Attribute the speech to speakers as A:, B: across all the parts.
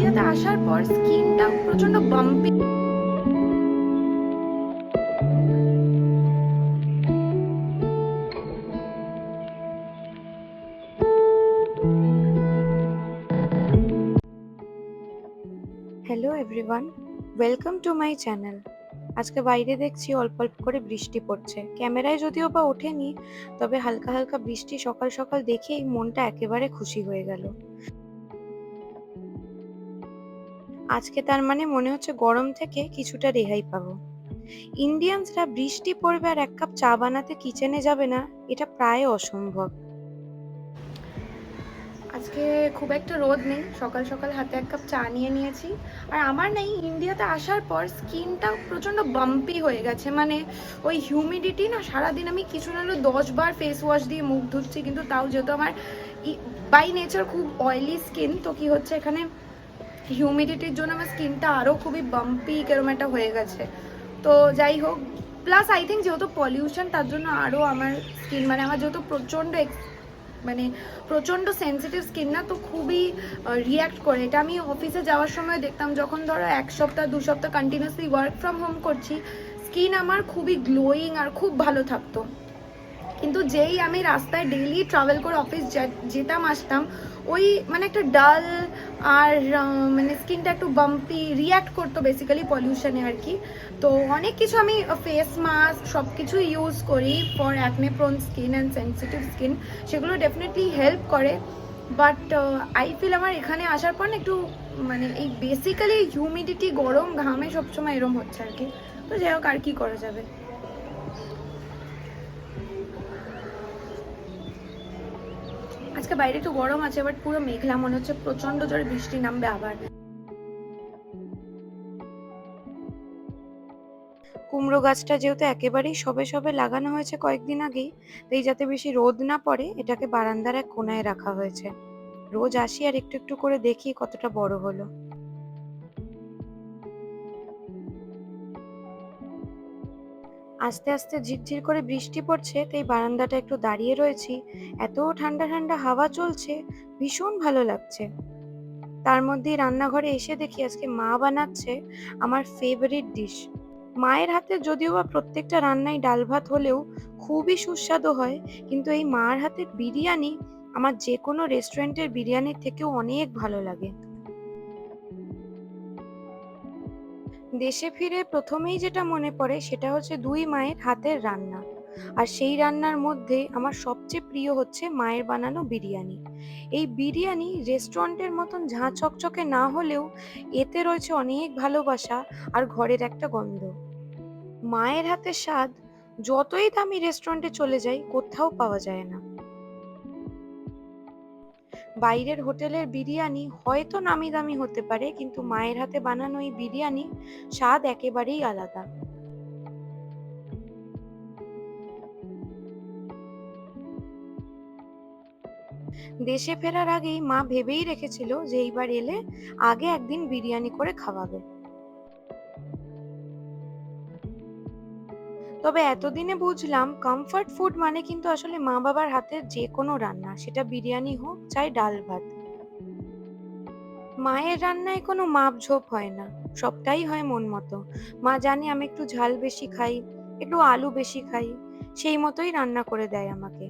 A: ইন্ডিয়াতে আসার পর স্কিনটা প্রচণ্ড bumpy
B: hello everyone welcome to my channel আজকে বাইরে দেখছি অল্প অল্প করে বৃষ্টি পড়ছে। ক্যামেরায় যদিও বা ওঠেনি, তবে হালকা হালকা বৃষ্টি সকাল সকাল দেখেই মনটা একেবারে খুশি হয়ে গেল। আজকে তার মানে মনে হচ্ছে গরম থেকে কিছুটা রেহাই পাবো। ইন্ডিয়ানসরা বৃষ্টি পড়বে আর এক কাপ চা বানাতে কিচেনে যাবে না, এটা প্রায় অসম্ভব।
A: আজকে খুব একটা রোদ নেই, সকাল সকাল হাতে এক কাপ চা নিয়ে নিয়েছি। আর আমার নেই ইন্ডিয়াতে আসার পর স্কিনটা প্রচণ্ড বাম্পি হয়ে গেছে মানে ওই হিউমিডিটি না সারাদিন আমি কিছু না হলেও দশ বার ফেস ওয়াশ দিয়ে মুখ ধুচ্ছি, কিন্তু তাও যেহেতু আমার বাই নেচার খুব অয়েলি স্কিন তো কি হচ্ছে এখানে হিউমিডিটির জন্য আমার স্কিনটা আরও খুবই বাম্পি কেরম একটা হয়ে গেছে। তো যাই হোক প্লাস আই থিঙ্ক যেহেতু পলিউশন তার জন্য আরও আমার স্কিন মানে আমার যেহেতু প্রচণ্ড মানে প্রচণ্ড সেন্সিটিভ স্কিন না, তো খুবই রিয়্যাক্ট করে। এটা আমি অফিসে যাওয়ার সময় দেখতাম, যখন ধরো এক সপ্তাহ, দু সপ্তাহ কন্টিনিউসলি ওয়ার্ক ফ্রম হোম করছি স্কিন আমার খুবই গ্লোয়িং আর খুব ভালো থাকতো। কিন্তু যেই আমি রাস্তায় ডেইলি ট্রাভেল করে অফিস যেতাম, আসতাম, ওই মানে একটা ডাল আর মানে স্কিনটা একটু বাম্পি রিয়্যাক্ট করতো বেসিক্যালি পলিউশনে আর কি। তো অনেক কিছু আমি ফেস মাস্ক সব কিছু ইউজ করি for acne prone skin and sensitive skin সেগুলো ডেফিনেটলি হেল্প করে। বাট আই ফিল আমার এখানে আসার পর না একটু মানে এই বেসিক্যালি হিউমিডিটি গরম ঘামে সবসময় এরম হচ্ছে আর কি। তো যাই হোক, আর কি করা যাবে? আজকে বাইরে একটু গরম আছে বাট পুরো মেঘলা, মনে হচ্ছে প্রচণ্ড জোরে বৃষ্টি নামবে আবার।
B: কুমড়ো গাছটা যেহেতু একেবারেই সবে সবে লাগানো হয়েছে কয়েকদিন আগেই তাই যাতে বেশি রোদ না পড়ে, এটাকে বারান্দার এক কোনায় রাখা হয়েছে। রোজ আসি আর একটু একটু করে দেখি কতটা বড় হলো। আস্তে আস্তে ঝিরঝির করে বৃষ্টি পড়ছে, তাই বারান্দাটা একটু দাঁড়িয়ে রয়েছি। এত ঠান্ডা ঠান্ডা হাওয়া চলছে, ভীষণ ভালো লাগছে। তার মধ্যেই রান্নাঘরে এসে দেখি আজকে মা বানাচ্ছে আমার ফেভারিট ডিশ মায়ের হাতে যদিও বা প্রত্যেকটা রান্নায় ডাল ভাত হলেও খুবই সুস্বাদু হয়, কিন্তু এই মার হাতের বিরিয়ানি আমার যে কোনো রেস্টুরেন্টের বিরিয়ানির থেকেও অনেক ভালো লাগে। দেশে ফিরে প্রথমেই যেটা মনে পড়ে সেটা হচ্ছে দুই মায়ের হাতের রান্না। আর সেই রান্নার মধ্যে আমার সবচেয়ে প্রিয় হচ্ছে মায়ের বানানো বিরিয়ানি। এই বিরিয়ানি রেস্টুরেন্টের মতন ঝাঁ চকচকে না হলেও এতে রয়েছে অনেক ভালোবাসা আর ঘরের একটা গন্ধ। মায়ের হাতের স্বাদ, যতই দামি রেস্টুরেন্টে চলে যাই, কোথাও পাওয়া যায় না। বাইরের হোটেলের বিরিয়ানি হয়তো নামি দামি হতে পারে, কিন্তু মায়ের হাতে বানানো এই বিরিয়ানি স্বাদ একেবারেই আলাদা। দেশে ফেরার আগেই মা ভেবেই রেখেছিল যে এইবার এলে আগে একদিন বিরিয়ানি করে খাওয়াবে। তবে এতদিনে বুঝলাম কমফর্ট ফুড মানে কিন্তু আসলে মা বাবার হাতের যে কোনো রান্না, সেটা বিরিয়ানি হোক চাই ডাল ভাত। মায়ের রান্নায় কোনো মাপঝোপ হয় না, সবটাই হয় মন মতো। মা জানে আমি একটু ঝাল বেশি খাই, একটু আলু বেশি খাই, সেই মতোই রান্না করে দেয় আমাকে।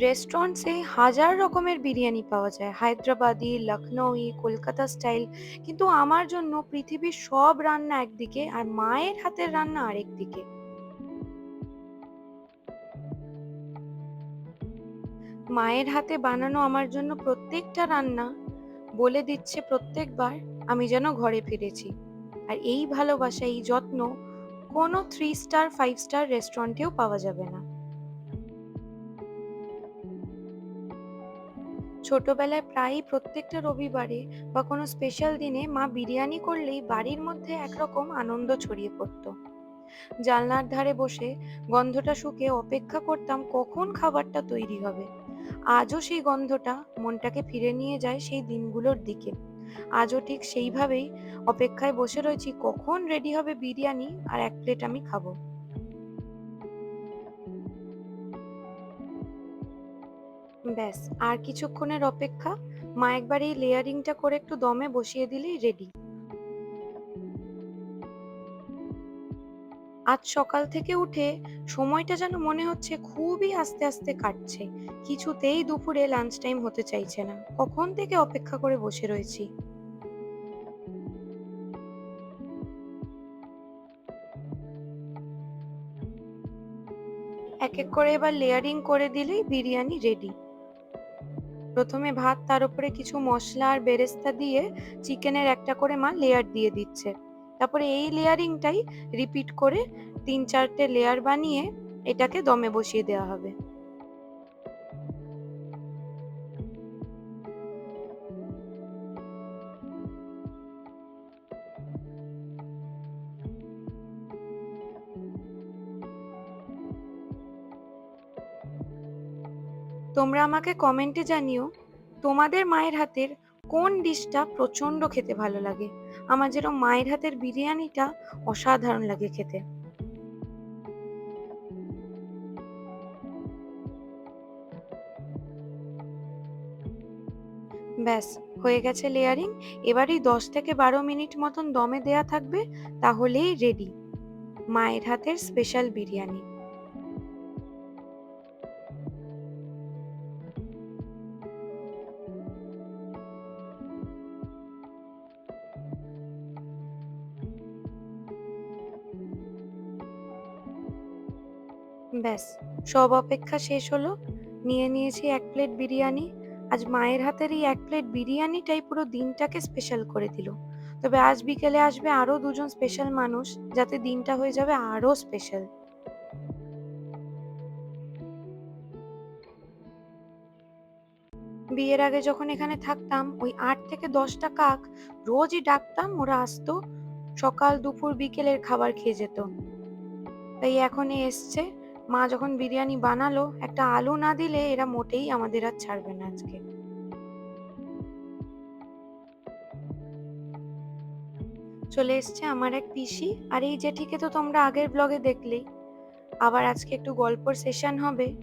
B: রেস্টুরেন্টসে হাজার রকমের বিরিয়ানি পাওয়া যায়। হায়দ্রাবাদি, লখনৌই, কলকাতা স্টাইল। কিন্তু আমার জন্য পৃথিবীর সব রান্না একদিকে আর মায়ের হাতের রান্না আরেক দিকে। মায়ের হাতে বানানো আমার জন্য প্রত্যেকটা রান্না বলে দিচ্ছে প্রত্যেকবার আমি যেন ঘরে ফিরেছি। আর এই ভালোবাসা, এই যত্ন কোনো থ্রি স্টার ফাইভ স্টার রেস্টুরেন্টেও পাওয়া যাবে না। ছোটবেলায় প্রায়ই প্রত্যেকটা রবিবারে বা কোনো স্পেশাল দিনে মা বিরিয়ানি করলেই বাড়ির মধ্যে একরকম আনন্দ ছড়িয়ে পড়তো। জানলার ধারে বসে গন্ধটা শুকে অপেক্ষা করতাম কখন খাবারটা তৈরি হবে। আজও সেই গন্ধটা মনটাকে ফিরে নিয়ে যায় সেই দিনগুলোর দিকে। আজও ঠিক সেইভাবেই অপেক্ষায় বসে রয়েছি কখন রেডি হবে বিরিয়ানি আর এক প্লেট আমি খাব। ব্যাস, আর কিছুক্ষণের অপেক্ষা মা একবার এই লেয়ারিংটা করে একটু দমে বসিয়ে দিলেই রেডি আজ সকাল থেকে উঠে সময়টা যেন মনে হচ্ছে খুবই আস্তে আস্তে কাটছে। কিছুতেই দুপুরে লাঞ্চ টাইম হতে চাইছে না। কখন থেকে অপেক্ষা করে বসে রয়েছি? এক এক করে এবার লেয়ারিং করে দিলেই বিরিয়ানি রেডি প্রথমে ভাত, তার উপরে কিছু মশলা আর বেরেস্তা দিয়ে চিকেনের একটা করে মা লেয়ার দিয়ে দিচ্ছে। তারপরে এই লেয়ারিংটাই রিপিট করে তিন চারটে লেয়ার বানিয়ে এটাকে দমে বসিয়ে দেওয়া হবে। তোমরা আমাকে কমেন্টে জানিও, তোমাদের মায়ের হাতের কোন ডিশটা প্রচণ্ড খেতে ভালো লাগে? আমার যেরকম মায়ের হাতের বিরিয়ানিটা অসাধারণ লাগে খেতে। ব্যাস, হয়ে গেছে লেয়ারিং। এবারই দশ থেকে বারো মিনিট মতন দমে দেয়া থাকবে, তাহলেই রেডি মায়ের হাতের স্পেশাল বিরিয়ানি। ব্যাস, সব অপেক্ষা শেষ হলো। নিয়ে নিয়েছি এক প্লেট বিরিয়ানি। আজ মায়ের হাতের এই এক প্লেট বিরিয়ানিটাই পুরো দিনটাকে স্পেশাল করে দিল। তবে আজ বিকেলে আসবে আরও দুজন স্পেশাল মানুষ, যাতে দিনটা হয়ে যাবে আরও স্পেশাল বিয়ের আগে যখন এখানে থাকতাম, ওই আট থেকে দশটা কাক রোজই ডাকতাম, ওরা আসতো, সকাল দুপুর বিকেলের খাবার খেয়ে যেত। তাই এখন এসছে। মা যখন বিরিয়ানি বানালো, একটা আলু না দিলে এরা মোটেই আমাদের আর ছাড়বে না আজকে। চলে এসছে আমার এক পিসি, আর এই জেঠিকে তো তোমরা আগের ব্লগে দেখলেই। আবার আজকে একটু গল্পর সেশন হবে।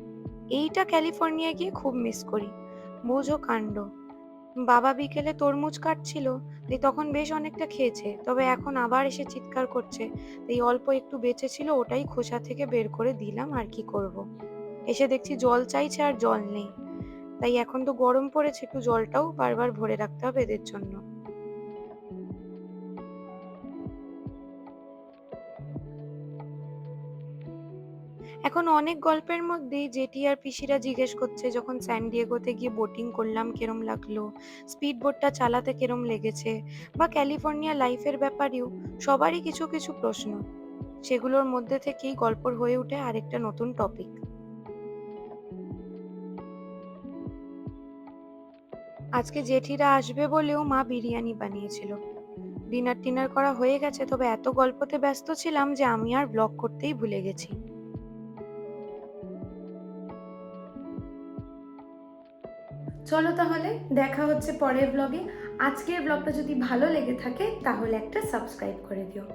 B: এইটা ক্যালিফোর্নিয়া গিয়ে খুব মিস করি। বোঝো কাণ্ড। বাবা বিকেলে তরমুজ কাটছিল, তাই তখন বেশ অনেকটা খেয়েছে, তবে এখন আবার এসে চিৎকার করছে এই অল্প একটু বেঁচে ছিল, ওটাই খোসা থেকে বের করে দিলাম, আর কি করব। এসে দেখছি জল চাইছে আর জল নেই, তাই এখন তো গরম পড়েছে, একটু জলটাও বারবার ভরে রাখতে হবে এদের জন্য এখন অনেক গল্পের মধ্যেই জেঠি আর পিসিরা জিজ্ঞেস করছে, যখন স্যান ডিয়েগোতে গিয়ে বোটিং করলাম, কেরম লাগল? স্পিড বোটটা চালাতে কেরম লেগেছে? বা ক্যালিফোর্নিয়া লাইফের ব্যাপারেও সবারই কিছু কিছু প্রশ্ন। সেগুলোর মধ্যে থেকেই গল্পর হয়ে ওঠে আরেকটা নতুন টপিক আজকে জেঠিরা আসবে বলেও মা বিরিয়ানি বানিয়েছিল। ডিনার টিনার করা হয়ে গেছে, তবে এত গল্পতে ব্যস্ত ছিলাম যে আমি আর ব্লগ করতেই ভুলে গেছি।
A: চলো তাহলে, দেখা হচ্ছে পরের ব্লগে আজকের ব্লগটা যদি ভালো লেগে থাকে, তাহলে একটা সাবস্ক্রাইব করে দিও।